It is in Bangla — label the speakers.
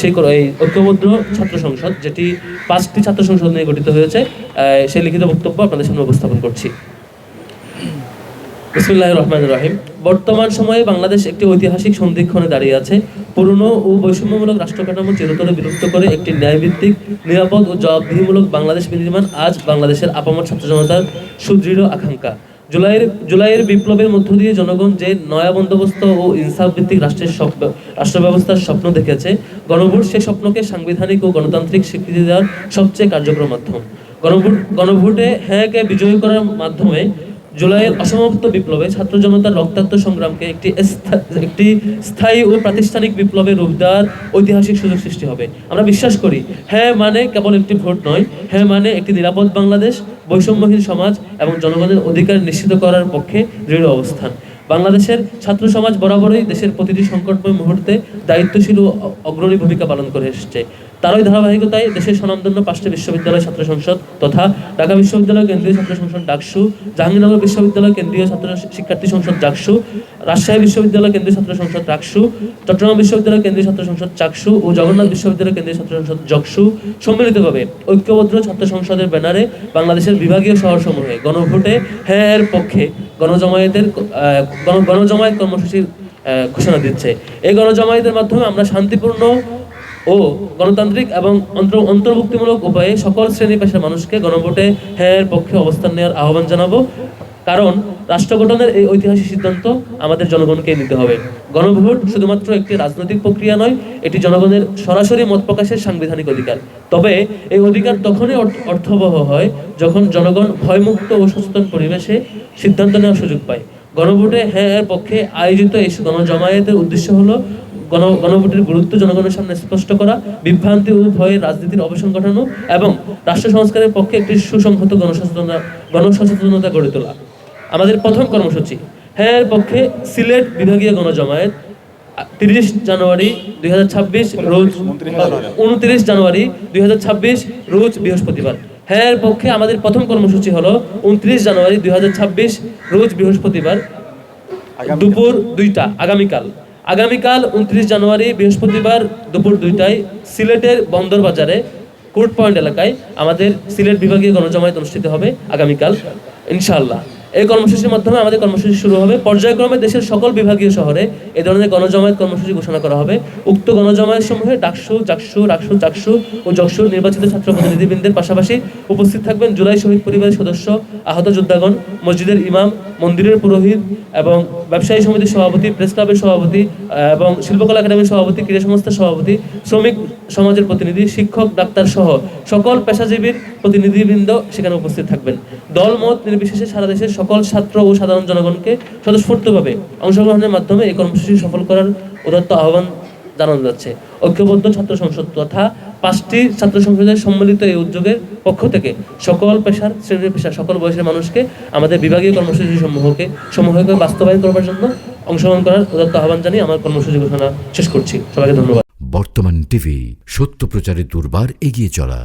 Speaker 1: সেই এই ঐক্যবদ্ধ ছাত্র সংসদ, যেটি পাঁচটি ছাত্র সংসদ নিয়ে গঠিত হয়েছে সেই লিখিত বক্তব্য আপনাদের সামনে উপস্থাপন করছি। বিসমুল্লাহ রহমান রহিম। বর্তমান সময়ে বাংলাদেশ একটি ঐতিহাসিক সন্ধিক্ষণে দাঁড়িয়ে আছে। পুরনো ও বৈষম্যমূলক রাষ্ট্র কাঠামো চিরতরে বিলুপ্ত করে একটি ন্যায়ভিত্তিক, নিরাপদ ও জবাবদিহিমূলক বাংলাদেশ বিনির্মাণ আজ বাংলাদেশের আপামর ছাত্র জনতার সুদৃঢ় আকাঙ্ক্ষা। জুলাইয়ের জুলাইয়ের বিপ্লবের মধ্য দিয়ে জনগণ যে নয়া বন্দোবস্ত ও ইনসাফ ভিত্তিক রাষ্ট্রের রাষ্ট্র ব্যবস্থার স্বপ্ন দেখেছে, গণভোট সেই স্বপ্নকে সাংবিধানিক ও গণতান্ত্রিক স্বীকৃতি দেওয়ার সবচেয়ে কার্যকর মাধ্যম। গণভোট, গণভোটে হ্যাঁকে বিজয়ী করার মাধ্যমে জুলাইয়ের অসমাপ্ত বিপ্লবে ছাত্র জনতার রক্তাক্ত সংগ্রামকে একটি একটি স্থায়ী ও প্রাতিষ্ঠানিক বিপ্লবের রূপ দেওয়ার ঐতিহাসিক সুযোগ সৃষ্টি হবে। আমরা বিশ্বাস করি হ্যাঁ মানে কেবল একটি ভোট নয় হ্যাঁ মানে একটি নিরাপদ বাংলাদেশ, বৈষম্যহীন সমাজ এবং জনগণের অধিকার নিশ্চিত করার পক্ষে দৃঢ় অবস্থান। বাংলাদেশের ছাত্র সমাজ বরাবরই দেশের প্রতিটি সংকটময় মুহূর্তে দায়িত্বশীল ও অগ্রণী ভূমিকা পালন করে এসেছে। তারই ধারাবাহিকতায় দেশের স্বনামধন্য পাঁচটি বিশ্ববিদ্যালয় ছাত্র সংসদ তথা ঢাকা বিশ্ববিদ্যালয়, কেন্দ্রীয় ছাত্র সংসদ ডাকসু, জাহাঙ্গীরনগর বিশ্ববিদ্যালয়, কেন্দ্রীয় ছাত্র শিক্ষার্থী সংসদ ডাকসু, রাজশাহী বিশ্ববিদ্যালয়, কেন্দ্রীয় ছাত্র সংসদ ডাকসু, চট্টগ্রাম বিশ্ববিদ্যালয়, কেন্দ্রীয় ছাত্র সংসদ চাকসু ও জগন্নাথ বিশ্ববিদ্যালয়, কেন্দ্রীয় ছাত্র সংসদ জকসু সম্মিলিতভাবে ঐক্যবদ্ধ ছাত্র সংসদের ব্যানারে বাংলাদেশের বিভাগীয় শহরসমূহে গণভোটে হ্যাঁ এর পক্ষে গণজমায়েতের গণজমায়েত কর্মসূচির ঘোষণা দিচ্ছে। এই গণজমায়েতের মাধ্যমে আমরা শান্তিপূর্ণ ও গণতান্ত্রিক এবং অন্তর অন্তর্ভুক্তিমূলক উপায়ে সকল শ্রেণি পেশার মানুষকে গণভোটে হ্যাঁ পক্ষে অবস্থান নেওয়ার আহ্বান জানাব। কারণ রাষ্ট্র গঠনের এই ঐতিহাসিক সিদ্ধান্ত আমাদের জনগণকে নিতে হবে। গণভোট শুধুমাত্র একটি রাজনৈতিক প্রক্রিয়া নয়, এটি জনগণের সরাসরি মত প্রকাশের সাংবিধানিক অধিকার। তবে এই অধিকার তখনই অর্থ- অর্থবহ হয় যখন জনগণ ভয়মুক্ত ও সচেতন পরিবেশে সিদ্ধান্ত নেওয়ার সুযোগ পায়। গণভোটে হ্যাঁ এর পক্ষে আয়োজিত এই গণজমায়েতের উদ্দেশ্য হলো গণ গণভোটের গুরুত্ব জনগণের সামনে স্পষ্ট করা বিভ্রান্তি ও ভয়ের রাজনীতির অবসান ঘটানো এবং রাষ্ট্র সংস্কারের পক্ষে একটি সুসংহত গণসচেতনতা গণসচেতনতা গড়ে তোলা। আমাদের প্রথম কর্মসূচি হ্যাঁ এর পক্ষে সিলেট বিভাগীয় গণজমায়েত তিরিশ জানুয়ারি দুই হাজার ছাব্বিশ রোজ উনত্রিশ জানুয়ারি দুই হাজার ছাব্বিশ রোজ বৃহস্পতিবার। হ্যাঁ এর পক্ষে আমাদের প্রথম কর্মসূচি হলো উনত্রিশ জানুয়ারি দুই হাজার ছাব্বিশ রোজ বৃহস্পতিবার দুপুর দুইটা আগামীকাল। আগামীকাল উনত্রিশ জানুয়ারি বৃহস্পতিবার দুপুর দুইটায় সিলেটের বন্দর বাজারে কোর্ট পয়েন্ট এলাকায় আমাদের সিলেট বিভাগীয় গণজমায়েত অনুষ্ঠিত হবে আগামীকাল ইনশাআল্লাহ। এই কর্মসূচির মাধ্যমে আমাদের কর্মসূচি শুরু হবে। পর্যায়ক্রমে দেশের সকল বিভাগীয় শহরে এ ধরনের গণজমায়েত কর্মসূচি ঘোষণা করা হবে। উক্ত গণজমায়েত সমূহে ডাকসু, চাকসু, রাকসু, চাকসু ও যশোর নির্বাচিত ছাত্র প্রতিনিধিবৃন্দের পাশাপাশি উপস্থিত থাকবেন জুলাই শহীদ পরিবারের সদস্য, আহত যোদ্ধাগণ, মসজিদের ইমাম, মন্দিরের পুরোহিত এবং ব্যবসায়ী সমিতির সভাপতি, প্রেস ক্লাবের সভাপতি এবং শিল্পকলা একাডেমির সভাপতি, ক্রীড়া সংস্থার সভাপতি, শ্রমিক সমাজের প্রতিনিধি, শিক্ষক, ডাক্তার সহ সকল পেশাজীবীর প্রতিনিধিবৃন্দ সেখানে উপস্থিত থাকবেন। দল মত নির্বিশেষে সারা দেশের সকল ছাত্র ও সাধারণ জনগণকে স্বতঃস্ফূর্তভাবে অংশগ্রহণের মাধ্যমে এই কর্মসূচি সফল করার উদাত্ত আহ্বান জানানো যাচ্ছে। ঐক্যবদ্ধ ছাত্র সংসদ তথা পাঁচটি ছাত্র সংসদের সম্মিলিত এই উদ্যোগের পক্ষ থেকে সকল পেশার, শ্রেণির পেশা সকল বয়সের মানুষকে আমাদের বিভাগীয় কর্মসূচি সমূহকে সমূহকে বাস্তবায়ন করবার জন্য অংশগ্রহণ করার উদাত্ত আহ্বান জানিয়ে আমার কর্মসূচি ঘোষণা শেষ করছি। সবাইকে ধন্যবাদ।
Speaker 2: বর্তমান টিভি সত্য প্রচারে দুর্বার এগিয়ে চলা।